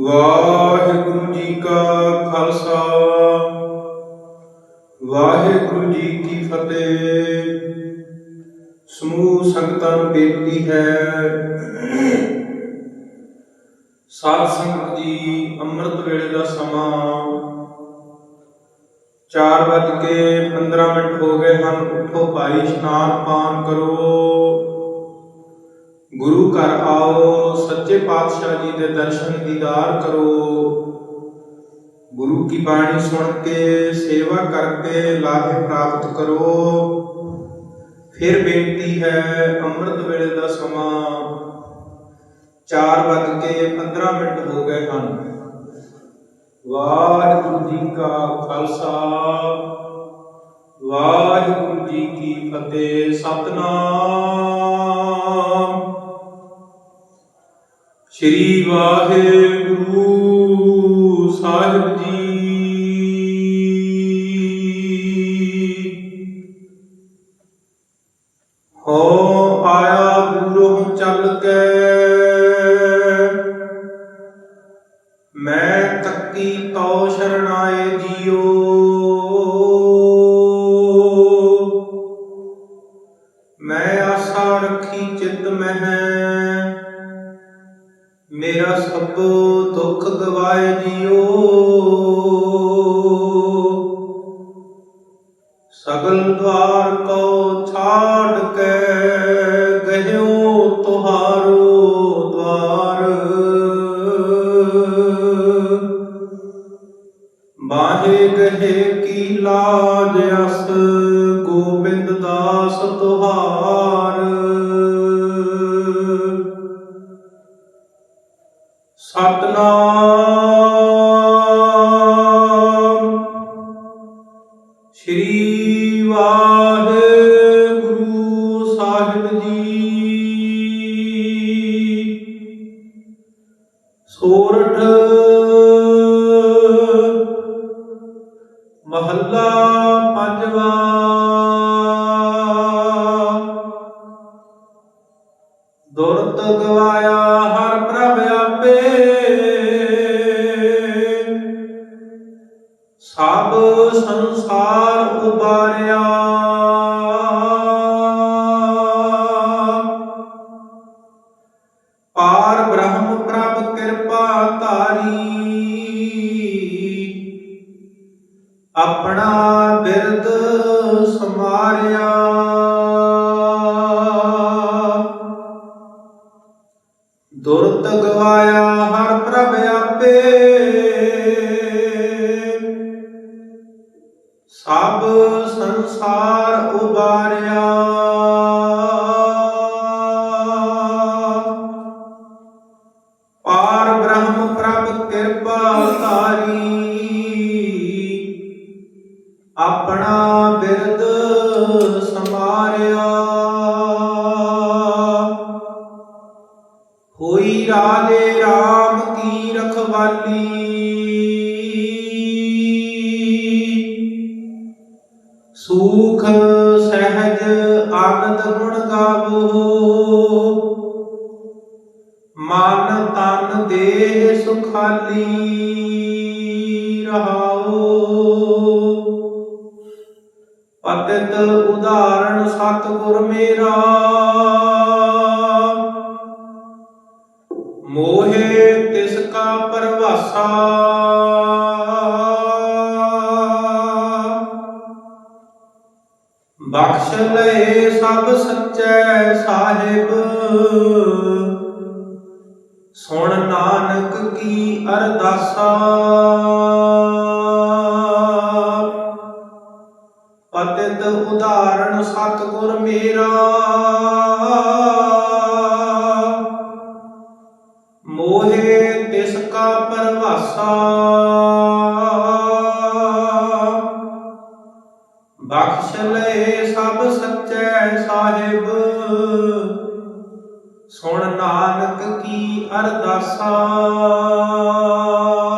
ਵਾਹਿਗੁਰੂ ਜੀ ਕਾ ਖਾਲਸਾ। ਵਾਹਿਗੁਰੂ ਜੀ ਕੀ ਫਤਿਹ। ਸਮੂਹ ਸੰਗਤਾਂ ਨੂੰ ਬੇਨਤੀ ਹੈ ਸਾਧ ਸੰਗਤ ਜੀ, ਅੰਮ੍ਰਿਤ ਵੇਲੇ ਦਾ ਸਮਾਂ 4 ਵੱਜ ਕੇ 15 ਮਿੰਟ ਹੋ ਗਏ ਹਨ। ਉਠੋ ਭਾਈ, ਇਸ਼ਨਾਨ ਪਾਨ ਕਰੋ। ਗੁਰੂ ਘਰ ਆਓ, ਸੱਚੇ ਪਾਤਸ਼ਾਹ ਜੀ ਦੇ ਦਰਸ਼ਨ ਦੀਦਾਰ ਕਰੋ। ਗੁਰੂ ਕੀ ਬਾਣੀ ਸੁਣ ਕੇ, ਸੇਵਾ ਕਰਕੇ ਲਾਭੇ ਪ੍ਰਾਪਤ ਕਰੋ। ਫਿਰ ਬੇਨਤੀ ਹੈ, ਅੰਮ੍ਰਿਤ ਵੇਲੇ ਦਾ ਸਮਾਂ 4 ਵੱਜ ਕੇ 15 ਮਿੰਟ ਹੋ ਗਏ ਹਨ। ਵਾਹਿਗੁਰੂ ਜੀ ਕਾ ਖਾਲਸਾ, ਵਾਹਿਗੁਰੂ ਜੀ ਕੀ ਫਤਿਹ। ਸਤਨਾਮ। ਸ੍ਰੀ ਵਾਹਿਗੁਰੂ ਸਾਹਿਬ ਜੀ। ਹੋ ਆਇਆ ਦੂਰੋਂ ਚੱਲ ਕੇ। ਮੈਂ ਤੱਕੀ ਤੋ ਸ਼ਰਣਾਏ ਜੀਓ। ਮੇਰਾ ਸਭ ਦੁੱਖ ਗਵਾਏ ਜੀਓ। ਸਗਲ ਦਵਾਰ ਕੋ ਛਾੜ ਕੇ ਗਹਿਓ ਤੁਹਾਰੋ ਦਵਾਰ। ਬਾਹੇ ਗਹਿ ਕੀ ਲਾਜ ਅਸ ਸ੍ਰੀ ਵਾਹਿਗੁਰੂ ਸਾਹਿਬ ਜੀ। ਸੋਰਠ ਮਹੱਲਾ ਪੰਜਵਾ। ਦੁਰਤ ਗਵਾਇਆ ਹਰ ਪ੍ਰਭ ਆਪੇ। ਸਭ ਸੰਸਾਰ ਆਪਣਾ ਬਿਰਦ ਸਮਾਰਿਆ ਦੁਰਤ ਗਵਾਇਆ ਹਰ ਪ੍ਰਭ ਆਪੇ। ਸਭ ਸੰਸਾਰ ਉਬਾਰਿਆ। ਪਾਰ ਬ੍ਰਹਮ ਪ੍ਰਭ ਕਿਰਪਾ ਧਾਰੀ ਆਪਣਾ ਬਿਰਦ ਸਮਾਰਿਆ ਹੋਈ ਰਾਜੇ RAM ਕੀ ਰਖਵਾਲੀ। ਸੂਖ ਸਹਿਜ ਆਨੰਦ ਗੁਣ ਗਾਵੋ। ਮਨ ਤਨ ਦੇਹ ਸੁਖਾਲੀ ਰਹਾਓ। ਪਤਿਤ ਉਦਾਹਰਣ ਸਤਿਗੁਰ ਮੇਰਾ। ਮੋਹੇ ਤਿਸ ਕਾ ਪਰਵਾਸਾ। ਬਖਸ਼ ਲਏ ਸਭ ਸੱਚੇ ਸਾਹਿਬ। ਸੁਣ ਨਾਨਕ ਕੀ ਅਰਦਾਸਾ। ਪਤਿਤ ਉਦਾਹਰਣ ਸਤਿਗੁਰ ਮੇਰਾ। ਮੋਹੇ ਤਿਸ ਕਾ ਪਰਵਾਸਾ। ਬਖਸ਼ ਲਏ ਸਭ ਸੱਚੇ ਸਾਹਿਬ। ਸੁਣ ਨਾਨਕ ਕੀ ਅਰਦਾਸਾ।